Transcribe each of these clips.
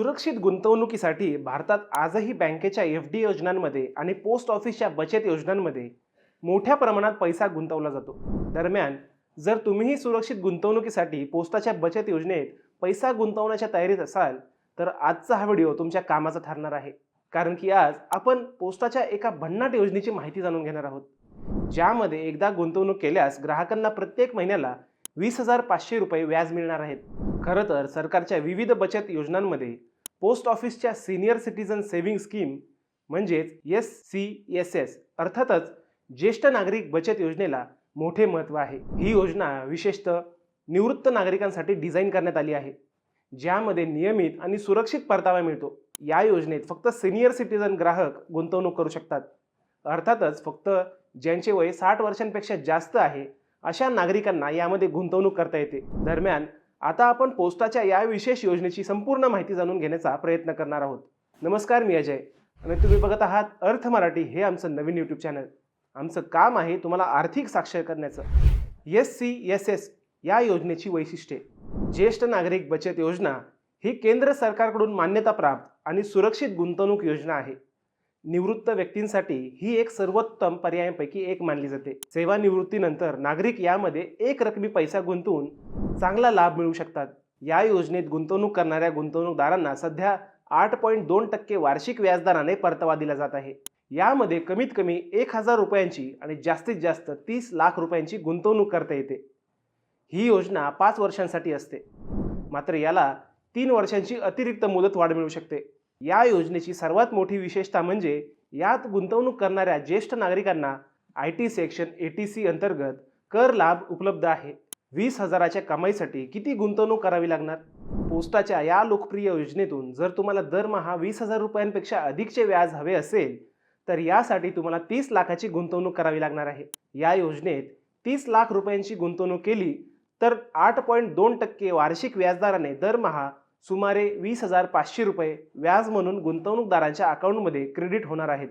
सुरक्षित गुंतवणुकीसाठी भारतात आजही बँकेच्या एफ डी योजनांमध्ये आणि पोस्ट ऑफिसच्या बचत योजनांमध्ये मोठ्या प्रमाणात पैसा गुंतवला जातो. दरम्यान जर तुम्हीही सुरक्षित गुंतवणुकीसाठी पोस्टाच्या बचत योजनेत पैसा गुंतवण्याच्या तयारीत असाल तर आजचा हा व्हिडिओ तुमच्या कामाचा ठरणार आहे. कारण की आज आपण पोस्टाच्या एका भन्नाट योजनेची माहिती जाणून घेणार आहोत. ज्यामध्ये एकदा गुंतवणूक केल्यास ग्राहकांना प्रत्येक महिन्याला वीस हजार पाचशे रुपये व्याज मिळणार आहेत. खरं तर सरकारच्या विविध बचत योजनांमध्ये पोस्ट ऑफिसच्या सिनियर सिटीजन सेव्हिंग स्कीम म्हणजेच एस सी एस एस अर्थातच ज्येष्ठ नागरिक बचत योजनेला मोठे महत्त्व आहे. ही योजना विशेषतः निवृत्त नागरिकांसाठी डिझाईन करण्यात आली आहे ज्यामध्ये नियमित आणि सुरक्षित परतावा मिळतो. या योजनेत फक्त सिनियर सिटीजन ग्राहक गुंतवणूक करू शकतात. अर्थातच फक्त ज्यांचे वय साठ वर्षांपेक्षा जास्त आहे अशा नागरिकांना यामध्ये गुंतवणूक करता येते. दरम्यान आता आपण पोस्टाच्या या विशेष योजनेची संपूर्ण माहिती जाणून घेण्याचा प्रयत्न करणार आहोत. नमस्कार मी अजय. आणि तुम्ही बघत आहात अर्थ मराठी हे आमचं नवीन यूट्यूब चॅनल आमचं काम आहे तुम्हाला आर्थिक साक्षर करण्याचं. एस सी एस एस या योजनेची वैशिष्ट्ये. ज्येष्ठ नागरिक बचत योजना ही केंद्र सरकारकडून मान्यताप्राप्त आणि सुरक्षित गुंतवणूक योजना आहे. निवृत्त व्यक्तींसाठी ही एक सर्वोत्तम पर्यायांपैकी एक मानली जाते. सेवानिवृत्तीनंतर नागरिक यामध्ये एक रकमी पैसा गुंतवून चांगला लाभ मिळू शकतात. या योजनेत गुंतवणूक करणाऱ्या गुंतवणूकदारांना सध्या आठ पॉईंट दोन टक्के वार्षिक व्याजदराने परतावा दिला जात आहे. यामध्ये कमीत कमी एक हजार रुपयांची आणि जास्तीत जास्त तीस लाख रुपयांची गुंतवणूक करता येते. ही योजना पाच वर्षांसाठी असते. मात्र याला तीन वर्षांची अतिरिक्त मुदत वाढ मिळू शकते. या योजनेची सर्वात मोठी विशेषता म्हणजे यात गुंतवणूक करणाऱ्या ज्येष्ठ नागरिकांना I T section eighty C अंतर्गत कर लाभ उपलब्ध आहे. वीस हजाराच्या कमाईसाठी किती गुंतवणूक करावी लागणार? पोस्टाच्या या लोकप्रिय योजनेतून जर तुम्हाला दरमहा वीस हजार रुपयांपेक्षा अधिकचे व्याज हवे असेल तर यासाठी तुम्हाला तीस लाखाची गुंतवणूक करावी लागणार आहे. या योजनेत तीस लाख रुपयांची गुंतवणूक केली तर आठ पॉईंट दोन टक्के वार्षिक व्याजदराने दरमहा सुमारे वीस हजार पाचशे रुपये व्याज म्हणून गुंतवणूकदारांच्या अकाउंटमध्ये क्रेडिट होणार आहेत.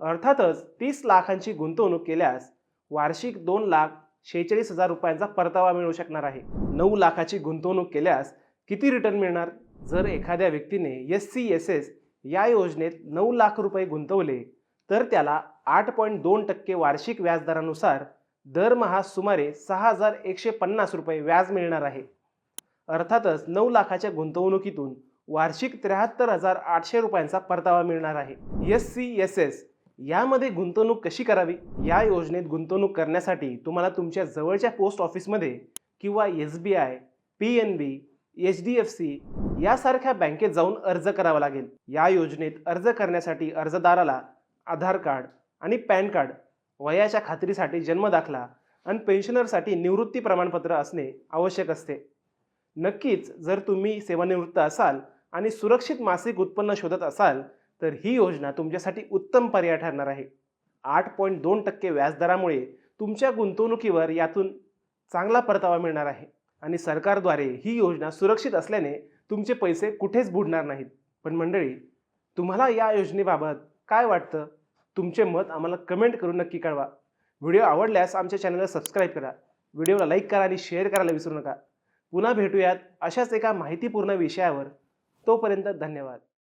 अर्थातच तीस लाखांची गुंतवणूक केल्यास वार्षिक दोन लाख शेहेचाळीस हजार रुपयांचा परतावा मिळू शकणार आहे. नऊ लाखाची गुंतवणूक केल्यास किती रिटर्न मिळणार? जर एखाद्या व्यक्तीने एस सी एस एस या योजनेत नऊ लाख रुपये गुंतवले तर त्याला आठ पॉईंट दोन टक्के वार्षिक व्याजदरानुसार दरमहा सुमारे सहा हजार एकशे पन्नास रुपये व्याज मिळणार आहे. अर्थातच नऊ लाखाच्या गुंतवणुकीतून वार्षिक त्र्याहत्तर हजार आठशे रुपयांचा परतावा मिळणार आहे. एस सी एस एस यामध्ये गुंतवणूक कशी करावी? या योजनेत गुंतवणूक करण्यासाठी तुम्हाला तुमच्या जवळच्या पोस्ट ऑफिसमध्ये किंवा S B I P N B H D F C यासारख्या बँकेत जाऊन अर्ज करावा लागेल. या योजनेत अर्ज करण्यासाठी अर्जदाराला आधार कार्ड आणि पॅन कार्ड वयाच्या खात्रीसाठी जन्मदाखला आणि पेन्शनरसाठी निवृत्ती प्रमाणपत्र असणे आवश्यक असते. नक्कीच जर तुम्ही सेवानिवृत्त असाल आणि सुरक्षित मासिक उत्पन्न शोधत असाल तर ही योजना तुमच्यासाठी उत्तम पर्याय ठरणार आहे. आठ पॉईंट दोन टक्के व्याजदरामुळे तुमच्या गुंतवणुकीवर यातून चांगला परतावा मिळणार आहे आणि सरकारद्वारे ही योजना सुरक्षित असल्याने तुमचे पैसे कुठेच बुडणार नाहीत. पण मंडळी तुम्हाला या योजनेबाबत काय वाटतं? तुमचे मत आम्हाला कमेंट करून नक्की कळवा. व्हिडिओ आवडल्यास आमच्या चॅनलला सबस्क्राईब करा. व्हिडिओला लाईक करा आणि शेअर करायला विसरू नका. पुन्हा भेटूयात अशाच एका माहितीपूर्ण विषयावर. तोपर्यंत धन्यवाद.